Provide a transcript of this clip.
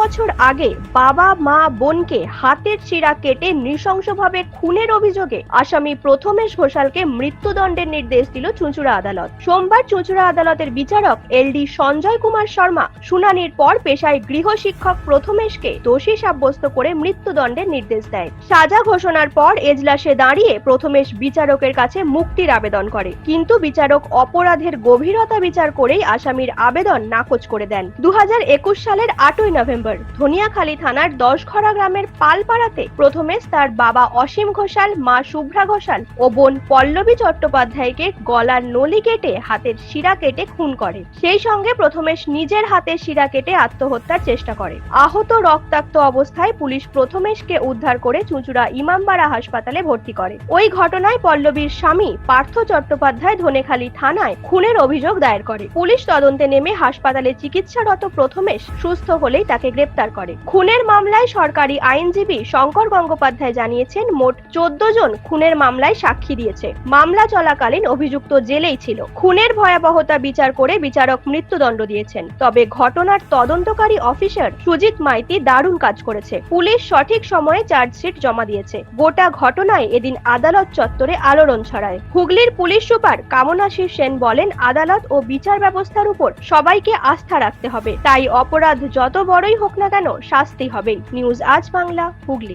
বছর আগে বাবা, মা, বোনকে হাতের শিরা কেটে নৃশংসভাবে খুনের অভিযোগে আসামি প্রথমেশ ঘোষালকে মৃত্যুদণ্ডের নির্দেশ দিল চুঁচুড়া আদালত। সোমবার চুঁচুড়া আদালতের বিচারক এলডি সঞ্জয় কুমার শর্মা শুনানির পর পেশায় গৃহ শিক্ষক প্রথমেশকে দোষী সাব্যস্ত করে মৃত্যুদণ্ডের নির্দেশ দেয়। সাজা ঘোষণার পর এজলাসে দাঁড়িয়ে প্রথমেশ বিচারকের কাছে মুক্তির আবেদন করে। কিন্তু বিচারক অপরাধের গভীরতা বিচার করেই আসামির আবেদন নাকচ করে দেন। দু হাজার একুশ সালের আটই নভেম্বর ধনিয়াখালী থানার দশঘরা গ্রামের পালপাড়াতে প্রথমেশ তার বাবা অসীম ঘোষাল, মা শুভ্রা ঘোষাল ও বোন পল্লবী চট্টোপাধ্যায়কে গলার নলি কেটে হাতের শিরা কেটে খুন করে। সেই সঙ্গে প্রথমেশ নিজের হাতে শিরা কেটে আত্মহত্যার চেষ্টা করে। আহত রক্তাক্ত অবস্থায় পুলিশ প্রথমেশকে উদ্ধার করে চুঁচুড়া ইমামবাড়া হাসপাতালে ভর্তি করে। ওই ঘটনায় পল্লবীর স্বামী পার্থ চট্টোপাধ্যায় ধনেখালী থানায় খুনের অভিযোগ দায়ের করে। পুলিশ তদন্তে নেমে হাসপাতালে চিকিৎসারত প্রথমেশ সুস্থ হলেই তাকে গ্রেপ্তার করে। খুনের মামলায় সরকারি আইনজীবী শঙ্কর গঙ্গোপাধ্যায় জানিয়েছেন, মোট চোদ্দ জন খুনের মামলায় সাক্ষী দিয়েছে। মামলা চলাকালীন অভিযুক্ত জেলেই ছিল। খুনের ভয়াবহতা বিচার করে বিচারক মৃত্যুদণ্ড দিয়েছেন। তবে ঘটনার তদন্তকারী অফিসার সুজিত মাইতি দারুণ কাজ করেছে। পুলিশ সঠিক সময়ে চার্জশিট জমা দিয়েছে। গোটা ঘটনায় এদিন আদালত চত্বরে আলোড়ন ছড়ায়। হুগলির পুলিশ সুপার কামনাশীর সেন বলেন, আদালত ও বিচার ব্যবস্থার উপর সবাইকে আস্থা রাখতে হবে। তাই অপরাধ যত বড়ই হোক না কেন শাস্তি হবে নিউজ আজ বাংলা হুগলি।